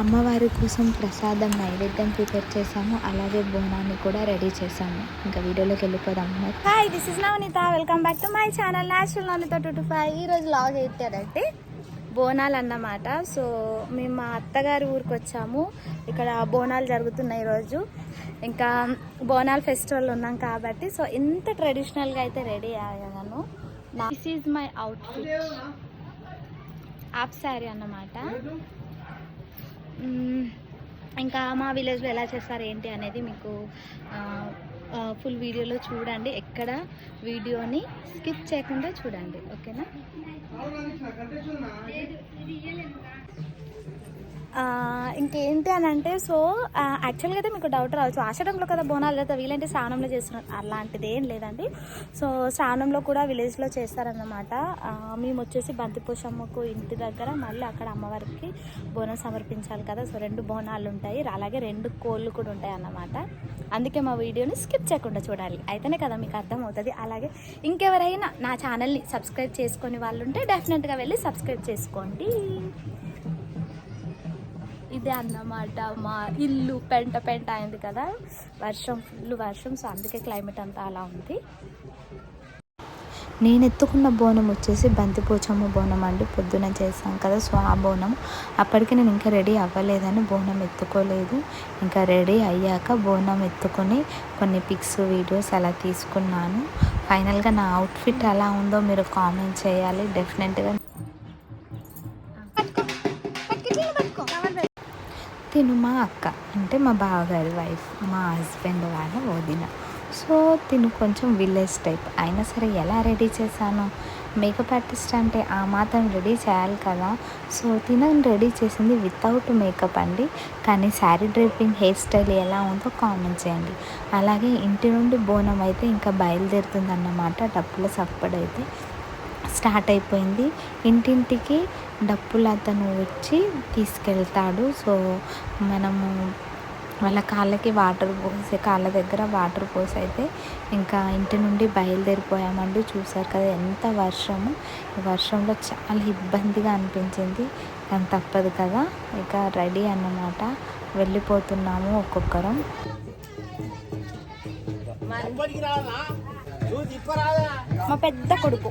అమ్మవారి కోసం ప్రసాదం నైవేద్యం ప్రిపేర్ చేసాము అలాగే బోనాన్ని కూడా రెడీ చేసాము ఇంకా వీడియోలోకి వెళ్ళిపోదాం. Hi this is Navaneetha. Welcome back to my channel natural Navaneetha two two five ఈరోజు లాగ్ అయితే బోనాలు అన్నమాట. సో మేము మా అత్తగారి ఊరికి వచ్చాము. ఇక్కడ బోనాలు జరుగుతున్నాయి ఈరోజు ఇంకా బోనాల్ ఫెస్టివల్ ఉన్నాం కాబట్టి సో ఇంత ట్రెడిషనల్గా అయితే రెడీ అయ్యాను. This is my outfit of sari అన్నమాట. ఇంకా మా విలేజ్లో ఎలా చేస్తారు ఏంటి అనేది మీకు ఫుల్ వీడియోలో చూడండి. ఎక్కడ వీడియోని స్కిప్ చేయకుండా చూడండి. ఓకేనా? ఇంకేంటి అని అంటే సో యాక్చువల్గా అయితే మీకు డౌట్ రావచ్చు ఆషాఢంలో కదా బోనాలు లేదా వీలంటే స్నానంలో చేస్తున్నారు. అలాంటిది ఏం లేదండి. సో స్నానంలో కూడా విలేజ్లో చేస్తారన్నమాట. మేము వచ్చేసి బంతిపోషమ్మకు ఇంటి దగ్గర మళ్ళీ అక్కడ అమ్మవారికి బోనం సమర్పించాలి కదా. సో రెండు బోనాలు ఉంటాయి. అలాగే రెండు కోళ్ళు కూడా ఉంటాయి అన్నమాట. అందుకే మా వీడియోని స్కిప్ చేయకుండా చూడాలి. అయితేనే కదా మీకు అర్థమవుతుంది. అలాగే ఇంకెవరైనా నా ఛానల్ని సబ్స్క్రైబ్ చేసుకొని వాళ్ళు ఉంటే డెఫినెట్గా వెళ్ళి సబ్స్క్రైబ్ చేసుకోండి. ఇదే అన్నమాట. మా ఇల్లు పెంట పెంట అయింది కదా. వర్షం ఫుల్ వర్షం సో అందుకే క్లైమేట్ అంతా అలా ఉంది. నేను ఎత్తుకున్న బోనం వచ్చేసి బంతిపోచమ్మ బోనం అండి. పొద్దున చేసాం కదా సో ఆ బోనం. అప్పటికి నేను ఇంకా రెడీ అవ్వలేదని బోనం ఎత్తుకోలేదు. ఇంకా రెడీ అయ్యాక బోనం ఎత్తుకొని కొన్ని పిక్స్ వీడియోస్ అలా తీసుకున్నాను. ఫైనల్గా నా అవుట్ఫిట్ ఎలా ఉందో మీరు కామెంట్ చేయాలి. డెఫినెట్గా తిను మా అక్క అంటే మా బావగారి వైఫ్ మా హస్బెండ్ వాళ్ళ వదిన. సో తిను కొంచెం విలేజ్ టైప్ అయినా సరే ఎలా రెడీ చేశాను? మేకప్ ఆర్టిస్ట్ అంటే ఆ మాత్రం రెడీ చేయాలి కదా. సో తినని రెడీ చేసింది వితౌట్ మేకప్ అండి. కానీ శారీ డ్రైపింగ్ హెయిర్ స్టైల్ ఎలా ఉందో కామెంట్ చేయండి. అలాగే ఇంటి నుండి బోనం అయితే ఇంకా బయలుదేరుతుంది అన్నమాట డప్పుల సప్పడైతే స్టార్ట్ అయిపోయింది. ఇంటింటికి డప్పులు అతను వచ్చి తీసుకెళ్తాడు సో మనము వాళ్ళ కాళ్ళకి వాటర్ పోసి కాళ్ళ దగ్గర వాటర్ పోసి అయితే ఇంకా ఇంటి నుండి బయలుదేరిపోయామండి చూసారు కదా ఎంత వర్షము ఈ వర్షంలో చాలా ఇబ్బందిగా అనిపించింది కానీ తప్పదు కదా ఇక రెడీ అన్నమాట వెళ్ళిపోతున్నాము ఒక్కొక్కరం మా పెద్ద కొడుకు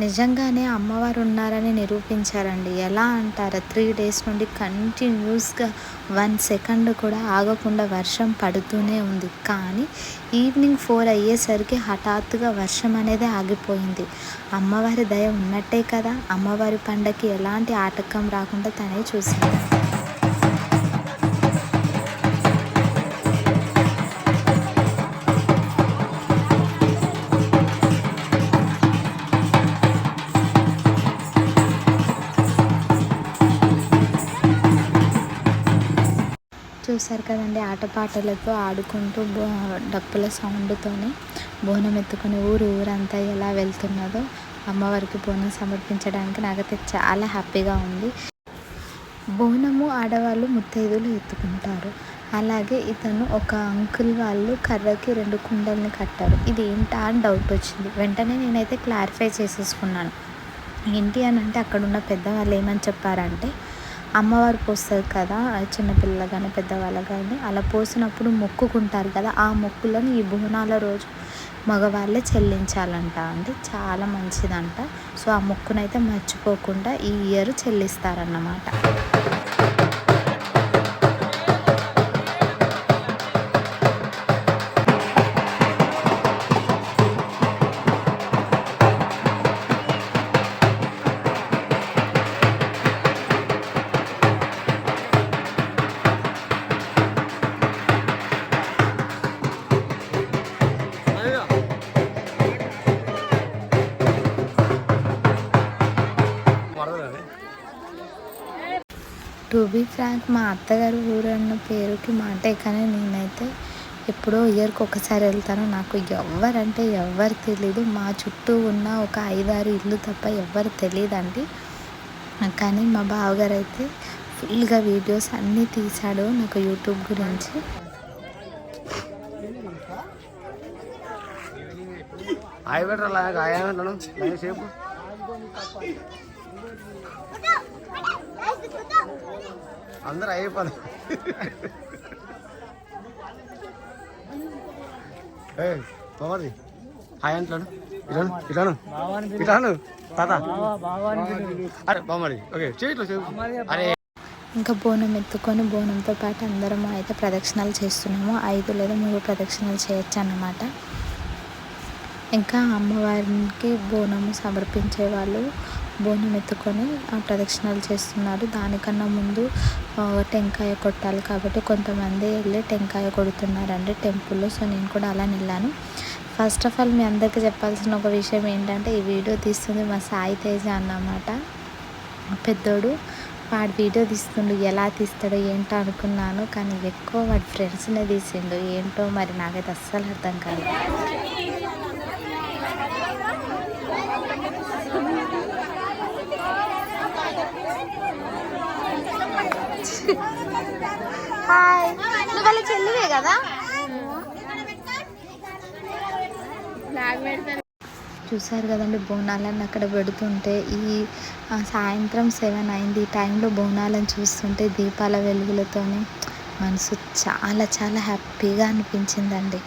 నిజంగానే అమ్మవారు ఉన్నారని నిరూపించారండి. ఎలా అంటారా? త్రీ డేస్ నుండి కంటిన్యూస్గా వన్ సెకండ్ కూడా ఆగకుండా వర్షం పడుతూనే ఉంది. కానీ ఈవినింగ్ ఫోర్ అయ్యేసరికి హఠాత్తుగా వర్షం అనేది ఆగిపోయింది. అమ్మవారి దయ ఉన్నట్టే కదా? అమ్మవారి పండగకి ఎలాంటి ఆటంకం రాకుండా తనే చూసింది. చూసారు కదండి ఆటపాటలతో ఆడుకుంటూ బో డప్పుల సౌండ్తోని బోనం ఎత్తుకుని ఊరు ఊరంతా ఎలా వెళ్తున్నదో అమ్మవారికి బోనం సమర్పించడానికి నాకైతే చాలా హ్యాపీగా ఉంది. బోనము ఆడవాళ్ళు ముత్తైదులు ఎత్తుకుంటారు. అలాగే ఇతను ఒక అంకుల్ వాళ్ళు కర్రకి రెండు కుండల్ని కట్టారు. ఇది ఏంటా అని డౌట్ వచ్చింది. వెంటనే నేనైతే క్లారిఫై చేసేసుకున్నాను. ఏంటి అని అంటే అక్కడున్న పెద్దవాళ్ళు ఏమని చెప్పారంటే అమ్మవారు పోస్తారు కదా చిన్నపిల్లలు కానీ పెద్దవాళ్ళు కానీ అలా పోసినప్పుడు మొక్కుకుంటారు కదా ఆ మొక్కులను ఈ బోనాల రోజు మగవాళ్ళే చెల్లించాలంట అంటే చాలా మంచిదంట. సో ఆ మొక్కునైతే మర్చిపోకుండా ఈ ఇయర్ చెల్లిస్తారన్నమాట. టు బీ ఫ్రాంక్ మా అత్తగారు ఊరు అన్న పేరుకి మాటే కానీ నేనైతే ఎప్పుడో ఇయర్కి ఒకసారి వెళ్తాను. నాకు ఎవరంటే ఎవరు తెలీదు. మా చుట్టూ ఉన్న ఒక ఐదారు ఇల్లు తప్ప ఎవరు తెలియదండి కానీ మా బావగారు అయితే ఫుల్గా వీడియోస్ అన్నీ తీశాడు నాకు యూట్యూబ్ గురించి. ఆయ పెట్టరా ఆయంటాను సేపు అందరూ అయిపోయి బాబాది హాయ్ అంటాను ఇలాను ఇలాను ఇలాను తాత. అరే బామ్మడి ఓకే చేయట్లేదు అరే. ఇంకా బోనం ఎత్తుకొని బోనంతో పాటు అందరం అయితే ప్రదక్షిణాలు చేస్తున్నాము. ఐదు లేదా మూడు ప్రదక్షిణాలు చేయొచ్చు అన్నమాట. ఇంకా అమ్మవారికి బోనము సమర్పించే వాళ్ళు బోనం ఎత్తుకొని ఆ ప్రదక్షిణాలు చేస్తున్నారు. దానికన్నా ముందు టెంకాయ కొట్టాలి కాబట్టి కొంతమంది వెళ్ళి టెంకాయ కొడుతున్నారండి టెంపుల్లో. సో నేను కూడా అలా వెళ్ళాను. ఫస్ట్ ఆఫ్ ఆల్ మీ అందరికీ చెప్పాల్సిన ఒక విషయం ఏంటంటే ఈ వీడియో తీస్తుంది మా సాయి తేజ అన్నమాట. పెద్దోడు వాడు వీడియో తీస్తుండు ఎలా తీస్తాడో ఏంటో అనుకున్నాను. కానీ ఎక్కువ వాడి ఫ్రెండ్స్నే తీసిండు. ఏంటో మరి నాకైతే అస్సలు అర్థం కాదు హాయ్. నువ్వు వాళ్ళ చెల్లివే కదా? చూసారు కదండి బోనాలను అక్కడ పెడుతుంటే ఈ సాయంత్రం సెవెన్ అయింది. ఈ టైంలో బోనాలను చూస్తుంటే దీపాల వెలుగులతోనే మనసు చాలా చాలా హ్యాపీగా అనిపించిందండి.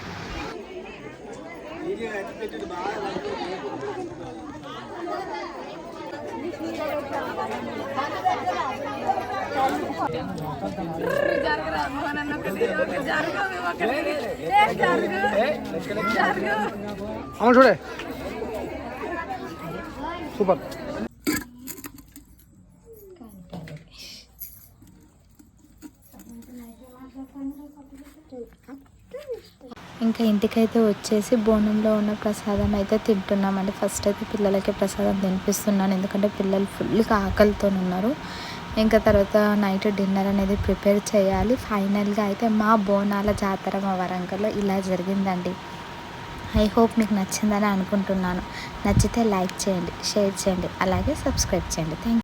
అవును చూడే. సూపర్. ఇంకా ఇంటికైతే వచ్చేసి బోనంలో ఉన్న ప్రసాదం అయితే తింటున్నామండి. ఫస్ట్ అయితే పిల్లలకి ప్రసాదం తినిపిస్తున్నాను. ఎందుకంటే పిల్లలు ఫుల్గా ఆకలితో ఉన్నారు ఇంకా తర్వాత నైట్ డిన్నర్ అనేది ప్రిపేర్ చేయాలి. ఫైనల్గా అయితే మా బోనాల జాతర మా వరంగల్లో ఇలా జరిగిందండి. ఐ హోప్ మీకు నచ్చిందని అనుకుంటున్నాను. నచ్చితే లైక్ చేయండి షేర్ చేయండి అలాగే సబ్స్క్రైబ్ చేయండి. థ్యాంక్